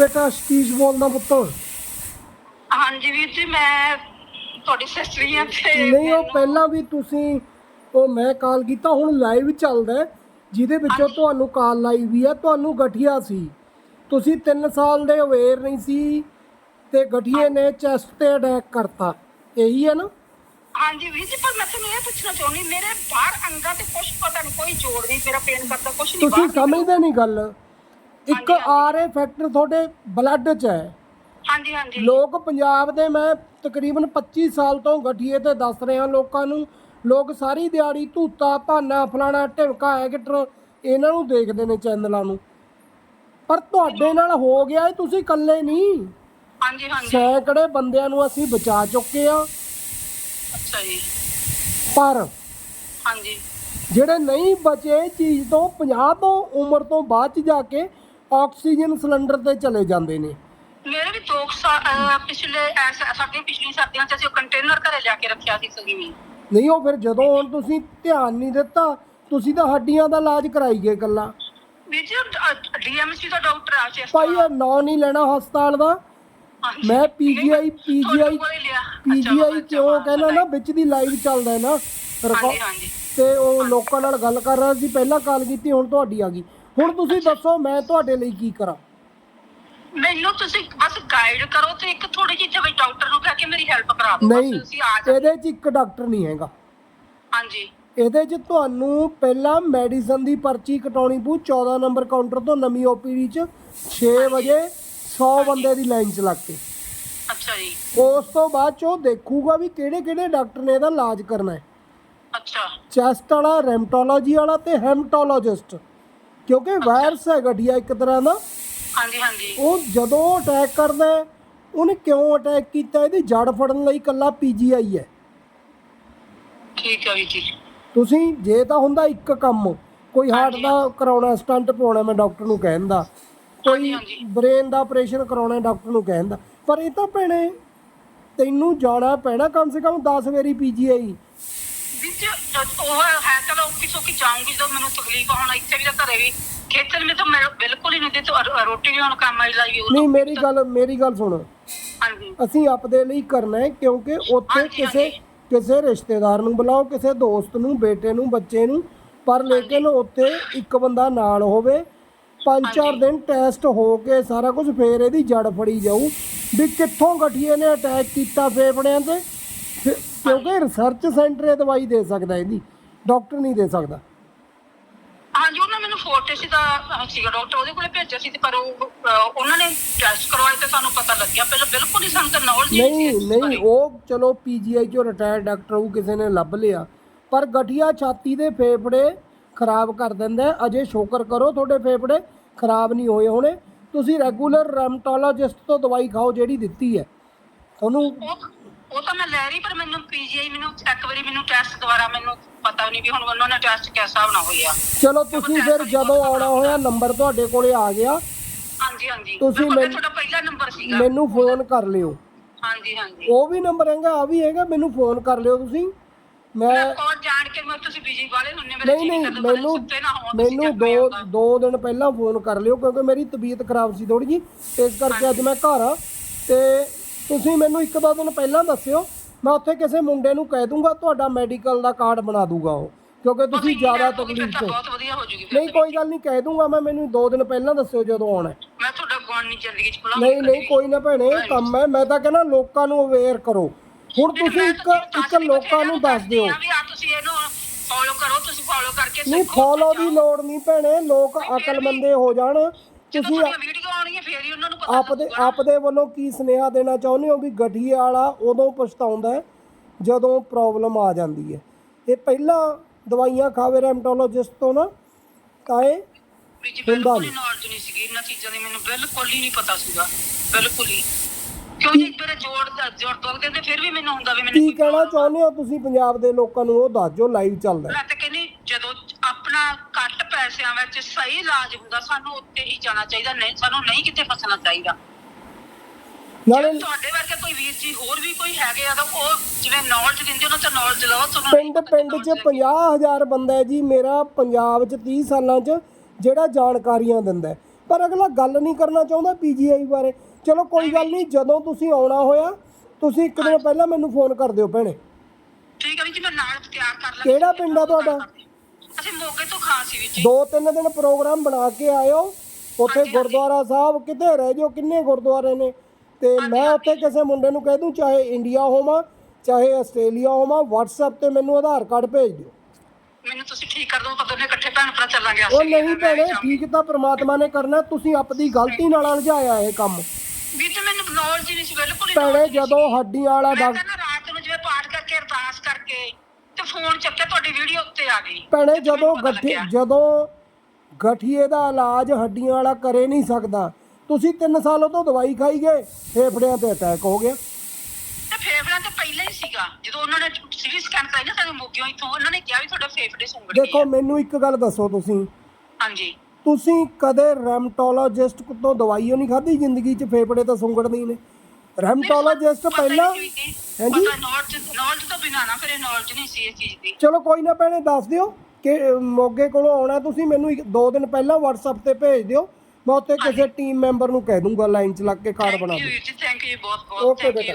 ਬੇਟਾ ਸਤੀਸ਼ ਬੋਲਦਾ ਪੁੱਤ ਹਾਂਜੀ ਵੀਰ ਜੀ ਮੈਂ ਤੁਹਾਡੀ ਸਿਸਟਰ ਹੀ ਹਾਂ ਤੇ ਨਹੀਂ ਉਹ ਪਹਿਲਾਂ ਵੀ ਤੁਸੀਂ ਉਹ ਮੈਂ ਕਾਲ ਕੀਤਾ ਹੁਣ ਲਾਈਵ ਚੱਲਦਾ ਹੈ, ਜਿਹਦੇ ਵਿੱਚੋਂ ਤੁਹਾਨੂੰ ਕਾਲ ਲਾਈ ਵੀ ਹੈ ਤੁਹਾਨੂੰ ਗਠੀਆ ਸੀ। ਤੁਸੀਂ 3 ਸਾਲ ਦੇ ਅਵੇਅਰ ਨਹੀਂ ਸੀ ਤੇ ਗਠੀਏ ਨੇ ਚੈਸਟ ਤੇ ਅਟੈਕ ਕਰਤਾ। ਇਹੀ ਹੈ ਨਾ? ਹਾਂਜੀ ਵੀਰ ਜੀ ਪਰ ਮੈਂ ਤੁਹਾਨੂੰ ਇਹ ਪੁੱਛਣਾ ਚਾਹੁੰਦੀ ਮੇਰੇ ਬਾਹਰ ਅੰਗਾਂ ਤੇ ਕੁਝ ਪਤਾ ਨਹੀਂ ਕੋਈ ਜੋੜ ਨਹੀਂ ਮੇਰਾ ਪੇਨ ਕਰਦਾ ਕੁਝ ਨਹੀਂ ਤੁਸੀਂ ਬਾਹਰ ਸਮਝਦੇ ਨਹੀਂ ਗੱਲ। ਇੱਕ। ਆਰਏ ਫੈਕਟਰ ਤੁਹਾਡੇ ਬਲੱਡ 'ਚ ਹੈ। ਹਾਂਜੀ ਹਾਂਜੀ। ਲੋਕ ਪੰਜਾਬ ਦੇ ਮੈਂ ਤਕਰੀਬਨ 25 ਸਾਲ ਤੋਂ ਗਠੀਏ ਤੇ ਦੱਸ ਰਿਹਾ ਲੋਕਾਂ ਨੂੰ ਲੋਕ ਸਾਰੀ ਦਿਹਾੜੀ ਧੂਤਾ ਭਾਨਾ ਫਲਾਣਾ ਢਿਮਕਾ ਐਕਟਰ ਇਹਨਾਂ ਨੂੰ ਦੇਖਦੇ ਨੇ ਚੈਨਲਾਂ ਨੂੰ। ਪਰ ਤੁਹਾਡੇ ਨਾਲ ਹੋ ਗਿਆ ਇਹ ਤੁਸੀਂ ਇਕੱਲੇ ਨਹੀਂ। ਹਾਂਜੀ ਹਾਂਜੀ। ਸੈਂਕੜੇ ਬੰਦਿਆਂ ਨੂੰ ਅਸੀਂ ਬਚਾ ਚੁੱਕੇ ਆ ਅੱਛਾ ਜੀ। ਪਰ ਹਾਂਜੀ। ਜਿਹੜੇ ਨਹੀਂ ਬਚੇ ਚੀਜ਼ ਤੋਂ 50 ਤੋਂ ਉਮਰ ਤੋਂ ਬਾਅਦ ਚ ਜਾ ਕੇ ਆਕਸੀਜਨ ਸਿਲੰਡਰ ਤੇ ਚਲੇ ਜਾਂਦੇ ਨੇ। ਮੇਰੇ ਵੀ ਦੋ ਕੁ ਸਾ- ਅਹ ਪਿਛਲੇ ਐਸ- ਪਿਛਲੀ ਸਰਦੀਆਂ ਚ ਅਸੀਂ ਕੰਟੇਨਰ ਘਰੇ ਲਿਆ ਕੇ ਰੱਖਿਆ ਸੀ ਸਗੀ ਵੀ ਨਹੀਂ ਉਹ ਫਿਰ ਜਦੋਂ ਹੁਣ ਤੁਸੀਂ ਧਿਆਨ ਨਹੀਂ ਦਿੱਤਾ ਤੁਸੀਂ ਤਾਂ ਹੱਡੀਆਂ ਦਾ ਇਲਾਜ ਕਰਾਈ ਗਏ ਗੱਲਾਂ ਵੀਰ ਜੀ ਡੀਐਮਸੀ ਦਾ ਡਾਕਟਰ ਆ ਚੈਸਟ ਭਾਈ ਇਹ ਨਾਂ ਨਹੀਂ ਲੈਣਾ ਹਸਪਤਾਲ ਦਾ। ਮੈਂ ਪੀਜੀਆਈ ਪੀਜੀਆਈ ਤੁਹਾਡੇ ਕੋਲੇ ਲਿਆ। ਪੀਜੀਆਈ ਕਿਉਂ ਕਹਿਣਾ ਨਾ ਵਿੱਚ ਦੀ ਲਾਈਵ ਚੱਲਦਾ ਹੈ ਨਾ। ਰਿਕਾ- ਹਾਂਜੀ ਹਾਂਜੀ। ਤੇ ਉਹ ਲੋਕਾਂ ਨਾਲ ਗੱਲ ਕਰ ਰਿਹਾ ਸੀ ਪਹਿਲਾਂ ਕਾਲ ਕੀਤੀ ਹੁਣ ਤੁਹਾਡੀ ਆ ਗਈ। ਹੁਣ ਤੁਸੀਂ ਦੱਸੋ ਮੈਂ ਤੁਹਾਡੇ ਲਈ ਕੀ ਕਰਾਂ? ਮੈਨੂੰ ਤੁਸੀਂ ਬਸ ਗਾਈਡ ਕਰੋ ਤੇ ਇੱਕ ਥੋੜੀ ਜਿਹੀ ਜਿਵੇਂ ਡਾਕਟਰ ਨੂੰ ਕਹਿ ਕੇ ਮੇਰੀ ਹੈਲਪ ਕਰਾ ਦਿਓ ਨਹੀਂ ਅਸੀਂ ਆ ਜਾ ਇਹਦੇ 'ਚ ਇੱਕ ਡਾਕਟਰ ਨਹੀਂ ਹੈਗਾ। ਹਾਂਜੀ। ਇਹਦੇ 'ਚ ਤੁਹਾਨੂੰ ਪਹਿਲਾਂ ਮੈਡੀਸਨ ਦੀ ਪਰਚੀ ਕਟਾਉਣੀ ਪਊ 14 ਨੰਬਰ ਕਾਊਂਟਰ ਤੋਂ ਨਵੀਂ ਓਪੀਡੀ 'ਚ 6 ਵਜੇ 100 ਬੰਦੇ ਦੀ ਲਾਈਨ 'ਚ ਲੱਗ ਕੇ। ਅੱਛਾ ਜੀ। ਉਸ ਤੋਂ ਬਾਅਦ 'ਚ ਉਹ ਦੇਖੂਗਾ ਵੀ ਕਿਹੜੇ ਕਿਹੜੇ ਡਾਕਟਰ ਨੇ ਇਹਦਾ ਇਲਾਜ ਕਰਨਾ ਹੈ। ਅੱਛਾ। ਚੈਸਟ ਵਾਲਾ ਰੈਮਟੋਲੋਜੀ ਵਾਲਾ ਤੇ ਹੈਮਟੋਲੋਜਿਸਟ ਕਿਉਂਕਿ ਵਾਇਰਸ ਹੈ ਗਠੀਆ ਇੱਕ ਤਰ੍ਹਾਂ ਦਾ। ਹਾਂਜੀ ਹਾਂਜੀ। ਉਹ ਜਦੋਂ ਅਟੈਕ ਕਰਦਾ ਹੈ, ਉਹਨੇ ਕਿਉਂ ਅਟੈਕ ਕੀਤਾ? ਇਹਦੀ ਜੜ ਫੜਨ ਲਈ ਕੱਲਾ ਪੀਜੀਆਈ ਹੈ। ਠੀਕ ਹੈ ਵੀਰ ਜੀ। ਤੁਸੀਂ ਜੇ ਤਾਂ ਹੁੰਦਾ ਇੱਕ ਕੰਮ ਕੋਈ ਹਾਰਟ ਦਾ ਕਰਾਉਣਾ ਸਟੰਟ ਪਾਉਣਾ ਮੈਂ ਡਾਕਟਰ ਨੂੰ ਕਹਿੰਦਾ ਕੋਈ ਹਾਂਜੀ। ਬ੍ਰੇਨ ਦਾ ਆਪਰੇਸ਼ਨ ਕਰਾਉਣਾ ਡਾਕਟਰ ਨੂੰ ਕਹਿੰਦਾ ਪਰ ਇਹ ਤਾਂ ਭੈਣੇ ਤੈਨੂੰ ਜਾਣਾ ਪੈਣਾ ਕਮ ਸੇ ਕਮ 10 ਵਾਰੀ ਪੀਜੀਆਈ ਜੀ ਉਹ ਹੈ ਚਲੋ ਕਿਸੋ ਕੀ ਜਾਊਂਗੀ ਜਦੋਂ ਮੈਨੂੰ ਤਕਲੀਫ ਹੋਣਾ ਇੱਥੇ ਵੀ ਤਾਂ ਘਰੇ ਵੀ। ਖੇਤਰ ਵਿੱਚ ਤਾਂ ਮੈਂ ਬਿਲਕੁਲ ਹੀ ਨਹੀਂ ਦਿੱਤੀ ਰੋਟੀ ਵੀ ਹੁਣ ਕੰਮ ਆਈ ਲਾਈ ਉਹ ਨਹੀਂ ਮੇਰੀ ਗੱਲ ਮੇਰੀ ਗੱਲ ਸੁਣ। ਹਾਂਜੀ। ਅਸੀਂ ਆਪਦੇ ਲਈ ਕਰਨਾ ਹੈ ਕਿਉਂਕਿ ਉੱਥੇ ਹਾਂਜੀ, ਕਿਸੇ ਹਾਂਜੀ। ਕਿਸੇ ਰਿਸ਼ਤੇਦਾਰ ਨੂੰ ਬੁਲਾਓ ਕਿਸੇ ਦੋਸਤ ਨੂੰ ਬੇਟੇ ਨੂੰ ਬੱਚੇ ਨੂੰ ਪਰ ਲੇਕਿਨ ਉੱਥੇ ਇੱਕ ਬੰਦਾ ਨਾਲ ਹੋਵੇ ਪੰਜ ਚਾਰ। ਦਿਨ ਟੈਸਟ ਹੋ ਕੇ ਸਾਰਾ ਕੁਝ ਫੇਰ ਇਹਦੀ ਜੜ ਫੜੀ ਜਾਊ ਵੀ ਕਿੱਥੋਂ ਗਠੀਏ ਨੇ ਅਟੈਕ ਕੀਤਾ ਫੇਫੜਿਆਂ ਤੇ ਕਿਉਂਕਿ ਰਿਸਰਚ ਸੈਂਟਰ ਇਹ ਦਵਾਈ ਦੇ ਸਕਦਾ ਇਹਦੀ ਡਾਕਟਰ ਨਹੀਂ ਦੇ ਸਕਦਾ। ਹਾਂਜੀ ਉਹਨਾਂ ਮੈਨੂੰ ਫੋਰਟਿਸ ਦਾ ਸੀਗਾ ਡਾਕਟਰ ਉਹਦੇ ਕੋਲੇ ਭੇਜਿਆ ਸੀ ਤੇ ਪਰ ਉਹ ਅਹ, ਉਹਨਾਂ ਨੇ ਟੈਸਟ ਕਰਵਾਏ ਤੇ ਸਾਨੂੰ ਪਤਾ ਲੱਗਿਆ। ਪਹਿਲਾਂ ਬਿਲਕੁਲ ਹੀ ਸਾਨੂੰ ਤਾਂ ਨੌਲੇਜ ਨਹੀਂ ਨਹੀਂ ਉਹ ਚਲੋ ਪੀਜੀਆਈ ਚੋਂ ਰਿਟਾਇਰਡ ਡਾਕਟਰ ਉਹ ਕਿਸੇ ਨੇ ਲੱਭ ਲਿਆ। ਪਰ ਗਠੀਆ ਛਾਤੀ ਦੇ ਫੇਫੜੇ ਖਰਾਬ ਕਰ ਦਿੰਦਾ ਹੈ। ਅਜੇ ਸ਼ੁਕਰ ਕਰੋ ਤੁਹਾਡੇ ਫੇਫੜੇ ਖਰਾਬ ਨਹੀਂ ਹੋਏ ਹੋਣੇ। ਤੁਸੀਂ ਰੈਗੂਲਰ ਰੈਮਟੋਲੋਜਿਸਟ ਤੋਂ ਦਵਾਈ ਖਾਓ ਜਿਹੜੀ ਦਿੱਤੀ ਹੈ। ਤੁਹਾਨੂੰ ਉਹ ਉਹ ਤਾਂ ਮੈਂ ਲੈ ਰਹੀ ਪਰ ਮੈਨੂੰ ਪੀਜੀਆਈ ਮੈਨੂੰ ਇੱਕ ਵਾਰੀ ਮੈਨੂੰ ਟੈਸਟ ਦੁਬਾਰਾ ਮੈਨੂੰ ਪਤਾ ਨਹੀਂ ਵੀ ਹੁਣ ਉਹਨਾਂ ਨੇ ਟੈਸਟ ਕਿਸ ਹਿਸਾਬ ਨਾਲ ਹੋਇਆ ਚਲੋ ਤੁਸੀਂ ਫਿਰ ਜਦੋਂ ਆਉਣਾ ਹੋਇਆ ਨੰਬਰ ਤੁਹਾਡੇ ਕੋਲੇ ਆ ਗਿਆ। ਹਾਂਜੀ ਹਾਂਜੀ। ਤੁਸੀਂ ਕੋਲ ਮੈਨੂੰ- ਤੁਹਾਡਾ ਪਹਿਲਾ ਨੰਬਰ ਸੀਗਾ। ਮੈਨੂੰ ਫੋਨ ਕਰ ਲਿਓ। ਹਾਂਜੀ ਹਾਂਜੀ। ਉਹ ਵੀ ਨੰਬਰ ਹੈਗਾ ਆ ਵੀ ਹੈਗਾ ਮੈਨੂੰ ਫੋਨ ਕਰ ਲਿਓ ਤੁਸੀਂ। ਮੈਂ ਔਰ ਜਾਣ ਕੇ ਮੈਂ ਤੁਸੀਂ ਬਿਜ਼ੀ ਵਾਲੇ ਹੁੰਨੇ ਮੇਰੇ ਨਹੀਂ ਨਹੀਂ ਮੈਨੂੰ ਮੈਨੂੰ ਦੋ। ਦੋ ਦਿਨ ਪਹਿਲਾਂ ਫੋਨ ਕਰ ਲਿਓ ਕਿਉਂਕਿ ਮੇਰੀ ਤਬੀਅਤ ਖਰਾਬ ਸੀ ਥੋੜੀ ਜੀ ਇਸ ਕਰਕੇ ਅੱਜ ਮੈਂ ਘਰ ਆ। ਤੇ ਤੁਸੀਂ ਮੈਨੂੰ ਇੱਕ ਦੋ ਦਿਨ ਪਹਿਲਾਂ ਦੱਸਿਓ ਮੈਂ ਉੱਥੇ ਕਿਸੇ ਮੁੰਡੇ ਨੂੰ ਕਹਿ ਦੂੰਗਾ ਤੁਹਾਡਾ ਮੈਡੀਕਲ ਦਾ ਕਾਰਡ ਬਣਾ ਦੂਗਾ ਉਹ ਕਿਉਂਕਿ ਤੁਸੀਂ ਜ਼ਿਆਦਾ ਤਕਲੀਫ ਤਾਂ ਚ ਬਹੁਤ ਵਧੀਆ ਹੋ ਜੂਗੀ ਫਿਰ ਨਹੀਂ ਕੋਈ ਗੱਲ ਨਹੀਂ ਕਹਿ ਦੂੰਗਾ ਮੈਂ ਮੈਨੂੰ ਦੋ ਦਿਨ ਪਹਿਲਾਂ ਦੱਸਿਓ ਜਦੋਂ ਆਉਣਾ। ਮੈਂ ਤੁਹਾਡਾ ਗੁਣ ਨਹੀਂ ਜ਼ਿੰਦਗੀ ਚ ਭੁਲਾਉਂਗੀ ਨਹੀਂ ਨਹੀਂ ਕੋਈ ਨਾ ਭੈਣੇ ਕੰਮ ਹੈ ਮੈਂ ਤਾਂ ਕਹਿੰਦਾ ਲੋਕਾਂ ਨੂੰ ਅਵੇਅਰ ਕਰੋ। ਹੁਣ ਤੁਸੀਂ ਇੱਕ ਇੱਕ ਲੋਕਾਂ ਨੂੰ ਦੱਸ ਦਿਓ। ਵੀ ਆ ਤੁਸੀਂ ਇਹਨੂੰ ਫੋਲੋ ਕਰੋ ਤੁਸੀਂ ਫੋਲੋ ਕਰਕੇ ਨਹੀਂ ਫੋਲੋ ਦੀ। ਲੋੜ ਨਹੀਂ ਭੈਣੇ ਲੋਕ ਅਕਲਮੰਦੇ ਹੋ ਜਾਣ। ਤੁਸੀਂ ਵੀਡੀਓ ਆਉਣਗੀਆਂ ਫੇਰ ਹੀ ਉਹਨਾਂ ਨੂੰ ਪਤਾ ਆਪਦੇ ਆਪਦੇ ਵੱਲੋਂ ਕੀ ਸੁਨੇਹਾ ਦੇਣਾ ਚਾਹੁੰਦੇ ਹੋ ਵੀ ਗਠੀਏ ਵਾਲਾ ਉਦੋਂ ਪਛਤਾਉਂਦਾ ਹੈ ਜਦੋਂ ਪ੍ਰੋਬਲਮ ਆ ਜਾਂਦੀ ਹੈ? ਇਹ ਪਹਿਲਾਂ ਦਵਾਈਆਂ ਖਾਵੇ ਰੈਮਟੋਲੋਜਿਸਟ ਤੋਂ ਨਾ ਤਾਂ ਇਹ ਵੀ ਜੀ ਹੁੰਦਾ ਬਿਲਕੁਲ ਹੀ। ਨੌਲੇਜ ਨਹੀਂ ਸੀਗੀ। ਇਹਨਾਂ ਚੀਜ਼ਾਂ ਦੀ ਮੈਨੂੰ ਬਿਲਕੁਲ ਹੀ ਨਹੀਂ ਪਤਾ ਸੀਗਾ। ਬਿਲਕੁਲ ਹੀ। ਕਿਉਂ ਜੀ ਮੇਰੇ ਜੋੜ ਦਾ ਜੋੜ ਦੁਖਦੇ ਤੇ ਫਿਰ ਵੀ ਮੈਨੂੰ ਹੁੰਦਾ ਵੀ ਮੈਨੂੰ ਕੀ ਕਹਿਣਾ ਚਾਹੁੰਦੇ ਹੋ ਤੁਸੀਂ ਪੰਜਾਬ ਦੇ ਲੋਕਾਂ ਨੂੰ? ਉਹ ਦੱਸ ਜੋ ਲਾਈਵ ਚੱਲਦਾ ਹੈ। ਮੈਂ ਤਾਂ ਕਹਿੰਦੀ ਜਦੋਂ ਆਪਣਾ ਘੱਟ ਪੈਸਿਆਂ ਵਿੱਚ ਸਹੀ ਇਲਾਜ ਹੁੰਦਾ ਸਾਨੂੰ ਉੱਤੇ ਹੀ ਜਾਣਾ ਚਾਹੀਦਾ ਨਹੀਂ ਸਾਨੂੰ ਨਹੀਂ ਕਿਤੇ ਫਸਣਾ ਚਾਹੀਦਾ। ਨਾਲੇ ਜੇ ਤੁਹਾਡੇ ਵਰਗੇ ਕੋਈ ਵੀਰ ਜੀ ਹੋਰ ਵੀ ਕੋਈ ਹੈਗੇ ਆ ਤਾਂ ਉਹ ਜਿਵੇਂ ਨੌਲੇਜ ਦਿੰਦੇ ਉਹਨਾਂ ਤੋਂ ਨੌਲੇਜ ਲਓ ਤੁਹਾਨੂੰ ਪਿੰਡ ਪਿੰਡ 'ਚ 50000 ਬੰਦਾ ਹੈ ਜੀ ਮੇਰਾ ਪੰਜਾਬ 'ਚ 30 ਸਾਲਾਂ 'ਚ ਜਿਹੜਾ ਜਾਣਕਾਰੀਆਂ ਦਿੰਦਾ ਹੈ। ਪਰ ਅਗਲਾ ਗੱਲ ਨਹੀਂ ਕਰਨਾ ਚਾਹੁੰਦਾ ਪੀਜੀਆਈ ਬਾਰੇ। ਚਲੋ ਕੋਈ ਗੱਲ ਨਹੀਂ। ਜਦੋਂ ਤੁਸੀਂ ਆਉਣਾ ਹੋਇਆ ਤੁਸੀਂ ਇੱਕ ਦਿਨ ਪਹਿਲਾਂ ਮੈਨੂੰ ਫੋਨ ਕਰ ਦਿਓ ਭੈਣੇ। ਠੀਕ ਹੈ ਵੀਰ ਜੀ ਮੈਂ ਨਾਲ ਤਿਆਰ ਕਰ ਲਾਂਗੀ ਕਿਹੜਾ ਪਿੰਡ ਆ ਤੁਹਾਡਾ? ਅਸੀਂ ਮੋਗੇ ਤੋਂ ਖਾਂ ਸੀ ਵੀਰ ਜੀ ਦੋ ਤਿੰਨ ਦਿਨ ਪ੍ਰੋਗਰਾਮ ਬਣਾ ਕੇ ਆਇਓ। ਉੱਥੇ ਗੁਰਦੁਆਰਾ ਸਾਹਿਬ ਕਿਤੇ ਰਹਿ ਜਾਓ? ਕਿੰਨੇ ਗੁਰਦੁਆਰੇ ਨੇ? ਤੇ ਮੈਂ ਉੱਥੇ ਕਿਸੇ ਮੁੰਡੇ ਨੂੰ ਕਹਿ ਦੂੰ ਚਾਹੇ ਇੰਡੀਆ ਹੋਵਾਂ ਚਾਹੇ ਆਸਟ੍ਰੇਲੀਆ ਹੋਵਾਂ WhatsApp ਤੇ ਮੈਨੂੰ ਆਧਾਰ ਕਾਰਡ ਭੇਜ ਦਿਓ। ਮੈਨੂੰ ਤੁਸੀਂ ਠੀਕ ਕਰ ਦਿਓ ਆਪਾਂ ਦੋਨੇ ਇਕੱਠੇ ਭੈਣ ਭਰਾ ਚੱਲਾਂਗੇ ਉਹ। ਨਹੀਂ ਭੈਣੇ। ਠੀਕ ਤਾਂ ਪ੍ਰਮਾਤਮਾ ਨੇ ਕਰਨਾ ਤੁਸੀਂ ਆਪਣੀ ਗਲਤੀ ਨਾਲ ਅਲਝਾਇਆ ਇਹ ਕੰਮ। ਵੀਰ ਜੀ ਮੈਨੂੰ ਨੌਲੇਜ ਨਹੀਂ ਸੀ ਬਿਲਕੁਲ ਹੀ ਭੈਣੇ knowledge ਨਹੀਂ ਜਦੋਂ। ਹੱਡੀਆਂ ਵਾਲਾ ਮੈਂ ਡਾਕਟਰ ਤਾਂ ਨਾ ਰਾਤ ਨੂੰ ਜਿਵੇਂ ਪਾਠ ਕਰਕੇ ਅਰਦਾਸ ਕਰਕੇ ਤੇ ਫੋਨ ਚੱਕਿਆ ਤੁਹਾਡੀ ਵੀਡੀਓ ਉੱਤੇ ਆ ਗਈ। ਭੈਣੇ ਜਦੋਂ ਗੱਠੀ। ਜਦੋਂ ਗਠੀਏ ਦਾ ਇਲਾਜ ਹੱਡੀਆਂ ਵਾਲਾ ਕਰੇ ਨਹੀਂ ਸਕਦਾ ਤੁਸੀਂ 3 ਸਾਲ ਤੋਂ ਦਵਾਈ ਖਾਈ ਗਏ ਫੇਫੜਿਆਂ ਤੇ ਅਟੈਕ ਹੋ ਗਿਆ। ਤੇ ਫੇਫੜਿਆਂ ਤੇ ਪਹਿਲਾਂ ਹੀ ਸੀਗਾ। ਜਦੋਂ ਉਹਨਾਂ ਨੇ ਸੀਰੀ ਸਕੈਨ ਕਰਾਈ ਨਾ ਸਾਡੇ ਮੋਗਿਓ ਇੱਥੋਂ ਉਹਨਾਂ ਨੇ ਕਿਹਾ ਵੀ ਤੁਹਾਡਾ ਫੇਫੜੇ ਸੁੰਗੜ ਗਏ ਦੇਖੋ ਮੈਨੂੰ ਇੱਕ ਗੱਲ ਦੱਸੋ ਤੁਸੀਂ। ਹਾਂਜੀ। ਤੁਸੀਂ ਕਦੇ ਰੈਮਟੋਲੋਜਿਸਟ ਤੋਂ ਦਵਾਈਓ ਨਹੀਂ ਖਾਧੀ ਜ਼ਿੰਦਗੀ 'ਚ? ਫੇਫੜੇ ਤਾਂ ਸੁੰਗੜਦੇ ਹੀ ਨੇ। ਰੈਮਟੋਲੋਜਿਸਟ ਪਹਿਲਾਂ। ਹਾਂਜੀ? ਨੌਲੇਜ ਨੌਲੇਜ ਤੋਂ ਬਿਨਾਂ ਨਾ ਫਿਰ ਨੌਲੇਜ ਨਹੀਂ ਸੀ ਇਸ ਚੀਜ਼ ਦੀ। ਚਲੋ ਕੋਈ ਨਾ ਭੈਣੇ ਦੱਸ ਦਿਓ ਕਿ ਮੋਗੇ ਕੋਲੋਂ ਆਉਣਾ ਤੁਸੀਂ ਮੈਨੂੰ ਇੱਕ- ਦੋ ਦਿਨ ਪਹਿਲਾਂ WhatsApp ਤੇ ਭੇਜ ਦਿਓ। ਮੈਂ ਉੱਥੇ ਕਿਸੇ ਟੀਮ ਮੈਂਬਰ ਨੂੰ ਕਹਿ ਦੂੰਗਾ ਲਾਈਨ 'ਚ ਲੱਗ ਕੇ ਕਾਰਡ ਬਣਾ ਦਿਓ। ਥੈਂਕ ਯੂ ਬਹੁਤ ਬਹੁਤ ਥੈਂਕ ਬੇਟਾ।